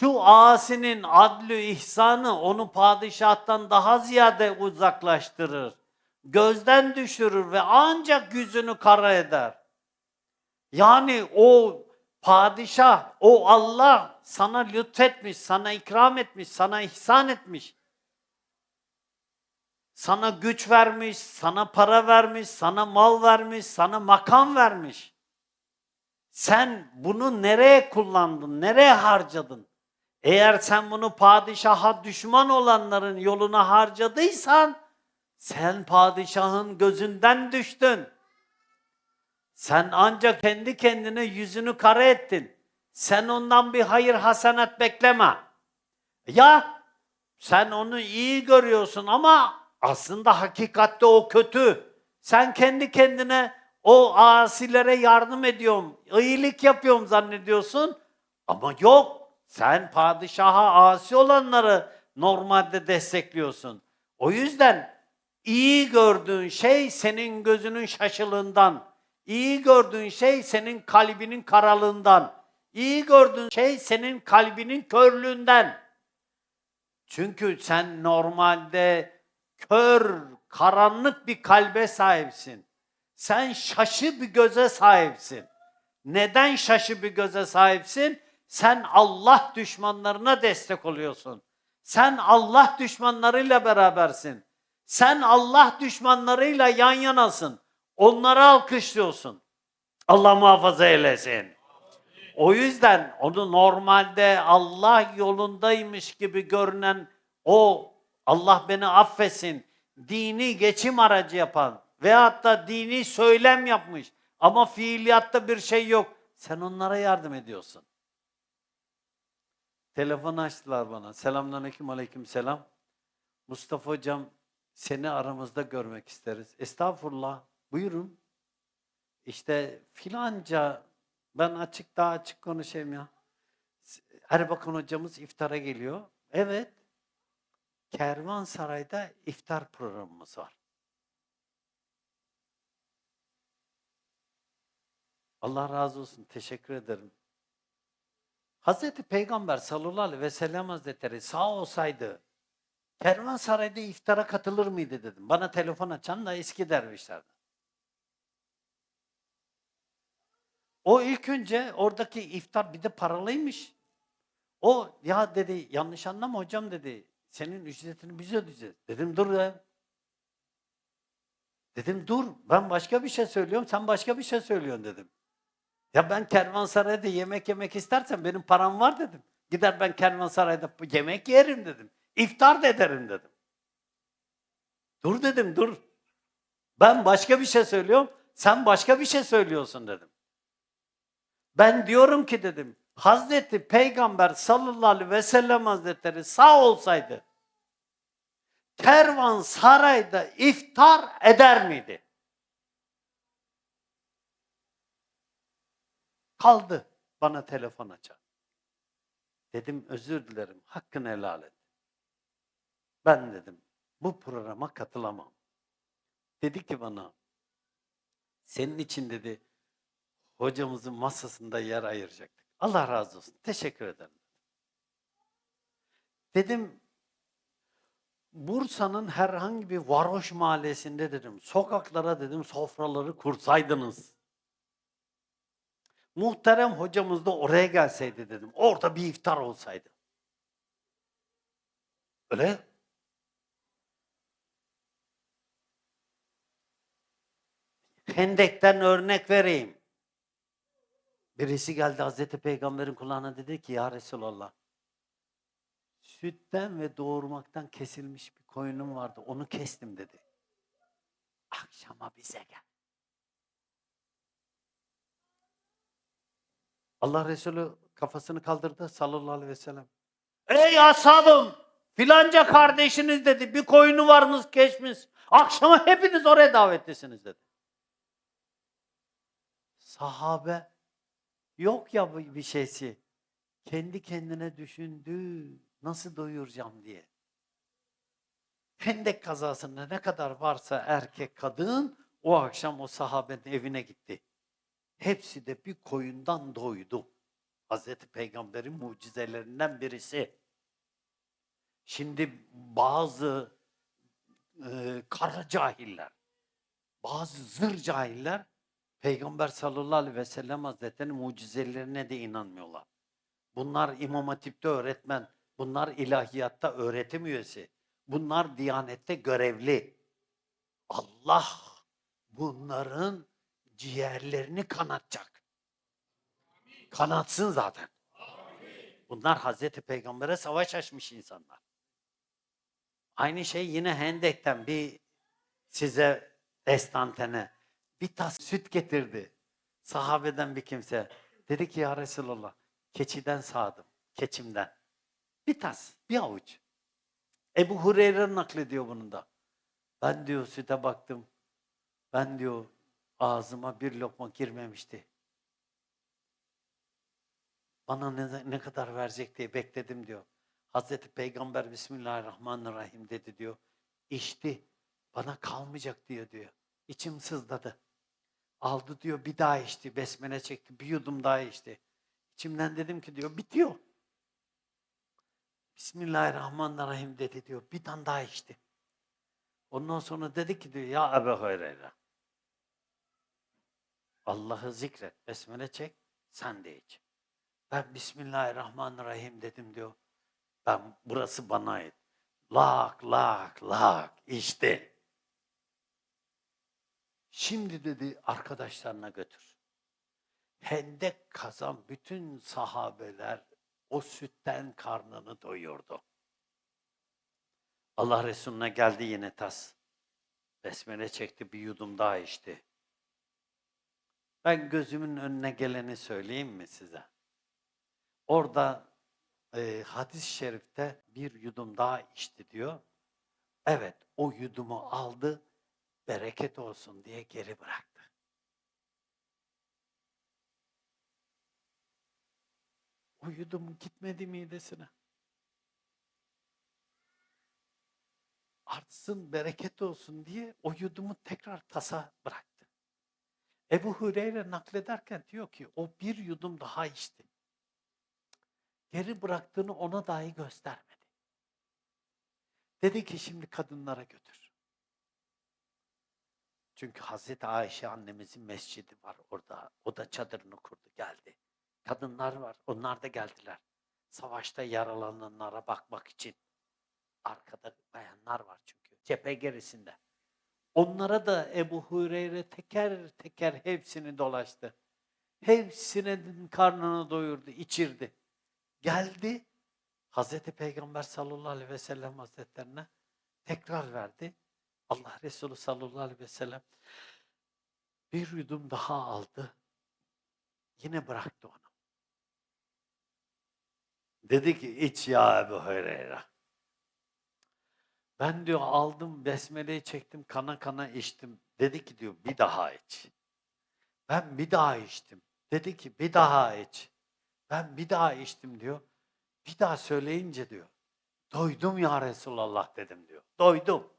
Şu asinin adlü ihsanı onu padişahtan daha ziyade uzaklaştırır. Gözden düşürür ve ancak yüzünü kara eder. Yani o padişah, o Allah sana lütfetmiş, sana ikram etmiş, sana ihsan etmiş. Sana güç vermiş, sana para vermiş, sana mal vermiş, sana makam vermiş. Sen bunu nereye kullandın, nereye harcadın? Eğer sen bunu padişaha düşman olanların yoluna harcadıysan, sen padişahın gözünden düştün. Sen ancak kendi kendine yüzünü kara ettin. Sen ondan bir hayır hasenat bekleme. Ya sen onu iyi görüyorsun ama aslında hakikatte o kötü. Sen kendi kendine o asilere yardım ediyorum, iyilik yapıyorum zannediyorsun. Ama yok. Sen padişaha asi olanları normalde destekliyorsun. O yüzden iyi gördüğün şey senin gözünün şaşılığından. İyi gördüğün şey senin kalbinin karalığından. İyi gördüğün şey senin kalbinin körlüğünden. Çünkü sen normalde kör, karanlık bir kalbe sahipsin. Sen şaşı bir göze sahipsin. Neden şaşı bir göze sahipsin? Sen Allah düşmanlarına destek oluyorsun. Sen Allah düşmanlarıyla berabersin. Sen Allah düşmanlarıyla yan yanasın. Onları alkışlıyorsun. Allah muhafaza eylesin. O yüzden onu normalde Allah yolundaymış gibi görünen o Allah beni affetsin dini geçim aracı yapan veyahut da dini söylem yapmış ama fiiliyatta bir şey yok. Sen onlara yardım ediyorsun. Telefon açtılar bana. Selamünaleyküm aleyküm selam. Mustafa hocam seni aramızda görmek isteriz. Estağfurullah. Buyurun. İşte filanca ben açık daha açık konuşayım ya. Erbakan hocamız iftara geliyor. Evet. Kervansaray'da iftar programımız var. Allah razı olsun. Teşekkür ederim. Hazreti Peygamber sallallahu aleyhi ve sellem hazretleri sağ olsaydı Kervansaray'da iftara katılır mıydı dedim. Bana telefon açan da eski dervişlerden. O ilk önce oradaki iftar bir de paralıymış. O ya dedi yanlış anlama hocam dedi. Senin ücretini biz ödeyeceğiz. Dedim dur ya. Dedim dur ben başka bir şey söylüyorum sen başka bir şey söylüyorsun dedim. Ya ben kervansarayda yemek yemek istersen benim param var dedim. Gider ben kervansarayda yemek yerim dedim. İftar da ederim dedim. Dur dedim dur. Ben başka bir şey söylüyorum. Sen başka bir şey söylüyorsun dedim. Ben diyorum ki dedim. Hazreti Peygamber sallallahu aleyhi ve sellem hazretleri sağ olsaydı kervan sarayda iftar eder miydi? Kaldı bana telefon açan. Dedim özür dilerim hakkını helal et. Ben dedim bu programa katılamam. Dedi ki bana senin için dedi hocamızın masasında yer ayıracaktık. Allah razı olsun. Teşekkür ederim. Dedim Bursa'nın herhangi bir varoş mahallesinde dedim sokaklara dedim sofraları kursaydınız. Muhterem hocamız da oraya gelseydi dedim. Orada bir iftar olsaydı. Öyle. Hendek'ten örnek vereyim. Birisi geldi Hazreti Peygamber'in kulağına dedi ki ya Resulallah sütten ve doğurmaktan kesilmiş bir koyunum vardı. Onu kestim dedi. Akşama bize gel. Allah Resulü kafasını kaldırdı sallallahu aleyhi ve sellem. Ey ashabım filanca kardeşiniz dedi bir koyunu varınız kesmiş. Akşama hepiniz oraya davetlisiniz dedi. Sahabe yok ya bir şeysi. Kendi kendine düşündü nasıl doyuracağım diye. Hendek kazasında ne kadar varsa erkek kadın o akşam o sahabenin evine gitti. Hepsi de bir koyundan doydu. Hazreti Peygamber'in mucizelerinden birisi. Şimdi bazı e, kara cahiller, bazı zır cahiller Peygamber sallallahu aleyhi ve sellem hazretlerinin mucizelerine de inanmıyorlar. Bunlar İmam Hatip'te öğretmen, bunlar ilahiyatta öğretim üyesi, bunlar diyanette görevli. Allah bunların ciğerlerini kanatacak. Kanatsın zaten. Bunlar Hazreti Peygamber'e savaş açmış insanlar. Aynı şey yine Hendek'ten bir size estantene bir tas süt getirdi. Sahabeden bir kimse. Dedi ki ya Resulallah keçiden sağdım. Keçimden. Bir tas, bir avuç. Ebu Hureyre naklediyor bunu da. Ben diyor süte baktım. Ben diyor ağzıma bir lokma girmemişti. Bana ne, ne kadar verecek diye bekledim diyor. Hazreti Peygamber Bismillahirrahmanirrahim dedi diyor. İçti. Bana kalmayacak diyor diyor. İçim sızladı. Aldı diyor bir daha içti. Besmele çekti. Bir yudum daha içti. İçimden dedim ki diyor bitiyor. Bismillahirrahmanirrahim dedi diyor. Bir tane daha içti. Ondan sonra dedi ki diyor ya Ebu Hureyre. Allah'ı zikret. Besmele çek. Sen de iç. Ben Bismillahirrahmanirrahim dedim diyor. Ben burası bana ait. Lak lak lak işte. Şimdi dedi arkadaşlarına götür. Hendek kazan bütün sahabeler o sütten karnını doyurdu. Allah Resulüne geldi yine tas. Besmele çekti bir yudum daha içti. Ben gözümün önüne geleni söyleyeyim mi size? Orada e, hadis-i şerifte bir yudum daha içti diyor. Evet o yudumu aldı bereket olsun diye geri bıraktı. O yudum gitmedi midesine. Artsın, bereket olsun diye o yudumu tekrar tasa bıraktı. Ebu Hureyre naklederken diyor ki o bir yudum daha içti. Geri bıraktığını ona dahi göstermedi. Dedi ki şimdi kadınlara götür. Çünkü Hazreti Ayşe annemizin mescidi var orada. O da çadırını kurdu geldi. Kadınlar var. Onlar da geldiler. Savaşta yaralananlara bakmak için. Arkada bayanlar var çünkü. Cephe gerisinde. Onlara da Ebu Hureyre teker teker hepsini dolaştı. Hepsinin karnını doyurdu, içirdi. Geldi Hazreti Peygamber sallallahu aleyhi ve sellem hazretlerine tekrar verdi. Allah Resulü sallallahu aleyhi ve sellem bir yudum daha aldı. Yine bıraktı onu. Dedi ki iç ya Ebu Hureyre. Ben diyor aldım besmeleyi çektim kana kana içtim. Dedi ki diyor bir daha iç. Ben bir daha içtim. Dedi ki bir daha iç. Ben bir daha içtim diyor. Bir daha söyleyince diyor. Doydum ya Resulallah dedim diyor. Doydum.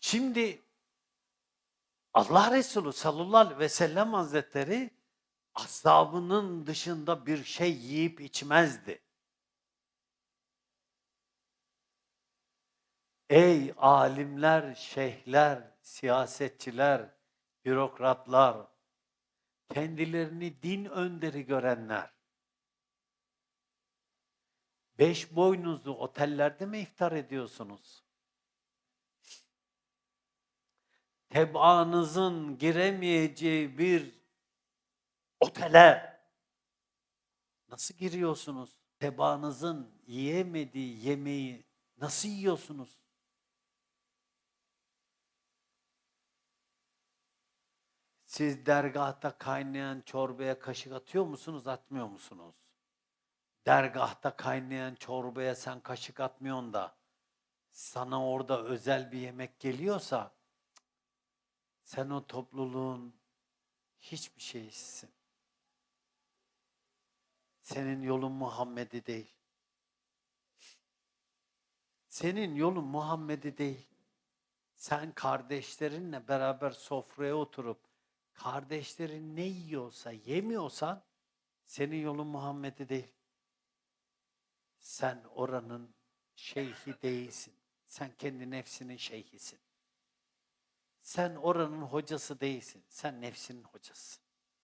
Şimdi Allah Resulü sallallahu aleyhi ve sellem hazretleri ashabının dışında bir şey yiyip içmezdi. Ey alimler, şeyhler, siyasetçiler, bürokratlar, kendilerini din önderi görenler, beş boynuzlu otellerde mi iftar ediyorsunuz? Tebaanızın giremeyeceği bir otele nasıl giriyorsunuz? Tebaanızın yiyemediği yemeği nasıl yiyorsunuz? Siz dergahta kaynayan çorbaya kaşık atıyor musunuz, atmıyor musunuz? Dergahta kaynayan çorbaya sen kaşık atmıyorsun da sana orada özel bir yemek geliyorsa sen o topluluğun hiçbir şeysin. Senin yolun Muhammed'i değil. Senin yolun Muhammed'i değil. Sen kardeşlerinle beraber sofraya oturup kardeşlerin ne yiyorsa yemiyorsan Senin yolun Muhammed'i değil. Sen oranın şeyhi değilsin. Sen kendi nefsinin şeyhisin. Sen oranın hocası değilsin. Sen nefsinin hocasısın.